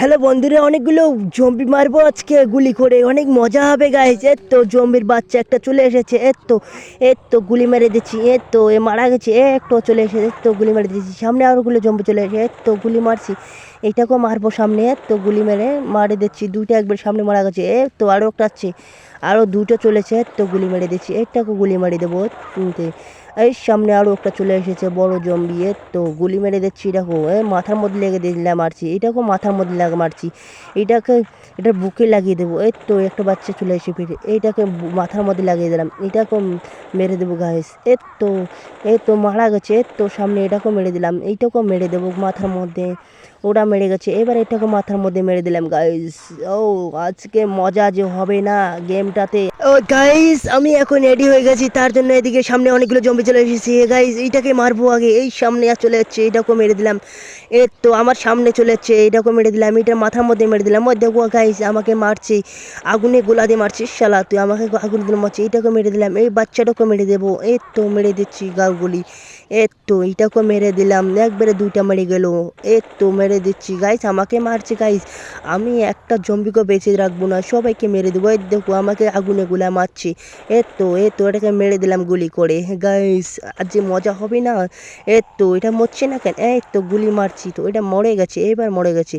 Hello বন্ধুরা, অনেকগুলো zombie মারবো আজকে, গুলি করে। অনেক মজা হবে গাইজ এর তো জম্বির বাচ্চা একটা চলে এসেছে এর তো এর তো গুলি মেরে দিচ্ছি এর তো এ মারা গেছে এ একটু চলে এসেছে তো গুলি মেরে দিচ্ছি। সামনে আরোগুলো জম্বি চলে এসে এর তো গুলি মারছি। এইটাকেও মারবো সামনে এর তো গুলি মেরে, মারে দিচ্ছি। দুইটা একবার সামনে মারা গেছে এ তো আরও একটা আছে আরও দুটো চলেছে এর তো গুলি মেরে দিচ্ছি এরটাকেও গুলি মেরে দেবো এই সামনে আরও একটা চলে এসেছে, বড় জম্বি এর। তো গুলি মেরে দিচ্ছি দেখো এ মাথার মধ্যে লেগে দিলাম মারছি এটাকেও মাথার মধ্যে লাগা মারছি। এটাকে, এটা বুকে লাগিয়ে দেবো। এই তো একটা বাচ্চা চলে এসে ফিরে এইটাকে মাথার মধ্যে লাগিয়ে দিলাম। এটাকেও মেরে দেবো গাইস এর তো এই তো মারা গেছে। এর তো সামনে এটাকেও মেরে দিলাম। এইটাকেও মেরে দেবো মাথার মধ্যে। ওটা মেরে গেছে। এবার এটাকে মাথার মধ্যে মেরে দিলাম গাইস ও, আজকে মজা যে হবে না গেমটাতে। ও গাইস আমি এখন রেডি হয়ে গেছি। তার জন্য এদিকে সামনে অনেকগুলো জমি চলে এসেছি। গাইস এইটাকে মারবো আগে। এই সামনে চলে যাচ্ছে এটাকেও মেরে দিলাম। এ তো আমার সামনে চলে যাচ্ছে এইটাকেও মেরে দিলাম এটা মাথার মধ্যে মেরে দিলাম, ওই দেখো গাইস আমাকে মারছে, আগুনে গোলা দিয়ে মারছিস শালা, তুই আমাকে আগুন দিয়ে মারছিস, এইটাকে মেরে দিলাম, এই বাচ্চাটাকে মেরে দেবো এই তো মেরে দিচ্ছি গাগুলি এ তো এইটাকে মেরে দিলাম, একবারে দুইটা মেরে গেল এ তো মেরে দিচ্ছি গাইস আমাকে মারছে গাইস আমি একটা জম্বিকে বেঁচে রাখব না, সবাইকে মেরে দেবো, এই দেখো আমাকে আগুনে গুলা মারছে এ তো এ তো এটাকে মেরে দিলাম গুলি করে গাইস আজ যে মজা হবে না এ তো এটা মরছে না কেন এই তো গুলি মারছি। তো, এটা মরে গেছে, এবার মরে গেছে।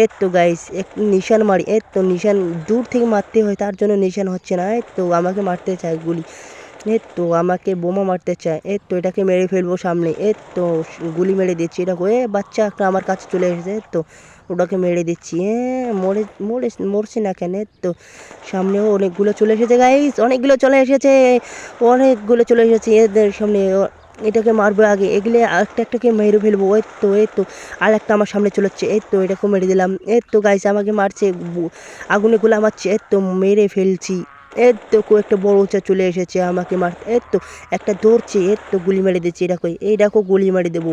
এ তো গাইস এক নিশান মারি এ তো নিশান দূর থেকে মারতে হয়, তার জন্য নিশান হচ্ছে না, এই তো আমাকে মারতে চায় গুলি। এ তো আমাকে বোমা মারতে চায় এ তো এটাকে মেরে ফেলব সামনে এ তো গুলি মেরে দিচ্ছি, এটা এ বাচ্চা একটা আমার কাছে চলে এসেছে তো ওটাকে মেরে দিচ্ছি, এ মরে মরে, মরছে না কেন তো সামনেও অনেকগুলো চলে এসেছে গাইস অনেকগুলো চলে এসেছে, অনেকগুলো চলে এসেছে, এদের সামনে এটাকে মারবো আগে, এগুলো একটা একটাকে মেরে ফেলব, এই তো এই তো, আর একটা আমার সামনে চলে যাচ্ছে, এই তো এটাকে মেরে দিলাম, এই তো গাইছে আমাকে মারছে আগুনে গুলা মারছে, এই তো, মেরে ফেলছি এর তো একটা বড় উঁচা চলে এসেছে আমাকে মার এর তো, একটা ধরছে এর তো, গুলি মেরে দিচ্ছে এটা কই এই দেখো, গুলি মেরে দেবো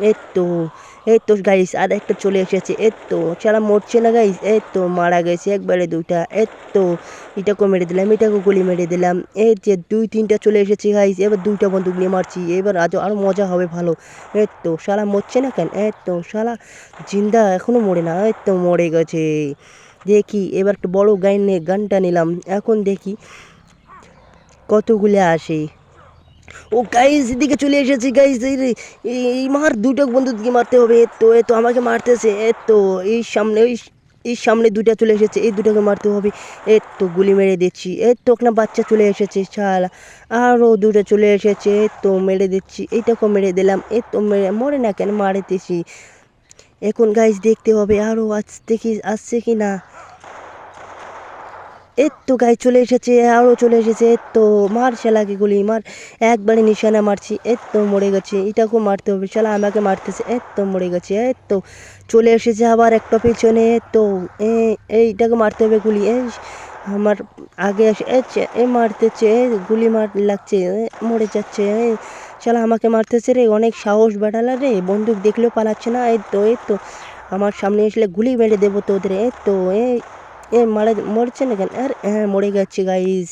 এর তো এই তো গাইস আর একটা চলে এসেছে। এর তো সারা মরছে না গাইস এই তো, মারা গেছে একবারে দুইটা। এর তো, এটাকেও মেরে দিলাম, এটাকেও গুলি মেরে দিলাম। এই যে দুই, তিনটা চলে এসেছে গাইস এবার দুইটা বন্দুক নিয়ে মারছি। এবার আজ আরও মজা হবে ভালো। এই তো, শালা মরছে না কেন? এই তো, শালা জিন্দা এখনও মরে না। এই তো, মরে গেছে। দেখি, এবার একটা বড় গান গানটা নিলাম। এখন দেখি কতগুলো আসে। ও গাইস এদিকে চলে এসেছে গাইস এই মার দুটো বন্ধু দিকে মারতে হবে তো এ তো আমাকে মারতেছে এ তো এই সামনে ওই এই সামনে দুটা চলে এসেছে, এই দুটাকে মারতে হবে এ তো গুলি মেরে দিচ্ছি এ তো একটা বাচ্চা চলে এসেছে শালা আরও দুটো চলে এসেছে এ তো মেরে দিচ্ছি, এইটাকেও মেরে দিলাম এ তো মেরে, মরে না কেন মারেতেছি। এখন গাইস দেখতে হবে আরও আজ দেখি, আসছে কি না এই তো গাই চলে এসেছে আরও চলে এসেছে এই তো মার শালাকে গুলি মার, একবারে নিশানা মারছি এই তো মরে গেছে, এটাকেও মারতে হবে, শালা আমাকে মারতেছে এই তো মরে গেছে এই তো চলে এসেছে আবার একটা পেছনে তো এ এইটাকে মারতে হবে গুলি এই আমার আগে এসে, এ মারতেছে গুলি মার লাগছে মরে যাচ্ছে শালা আমাকে মারতেছে রে, অনেক সাহস বাড়ালা রে, বন্দুক দেখলেও পালাচ্ছে না এই তো এই তো আমার সামনে আসলে গুলি মেরে দেবো তোদের এই তো এই এ মারা মরছে না কেন আর হ্যাঁ মরে গেছে গাইস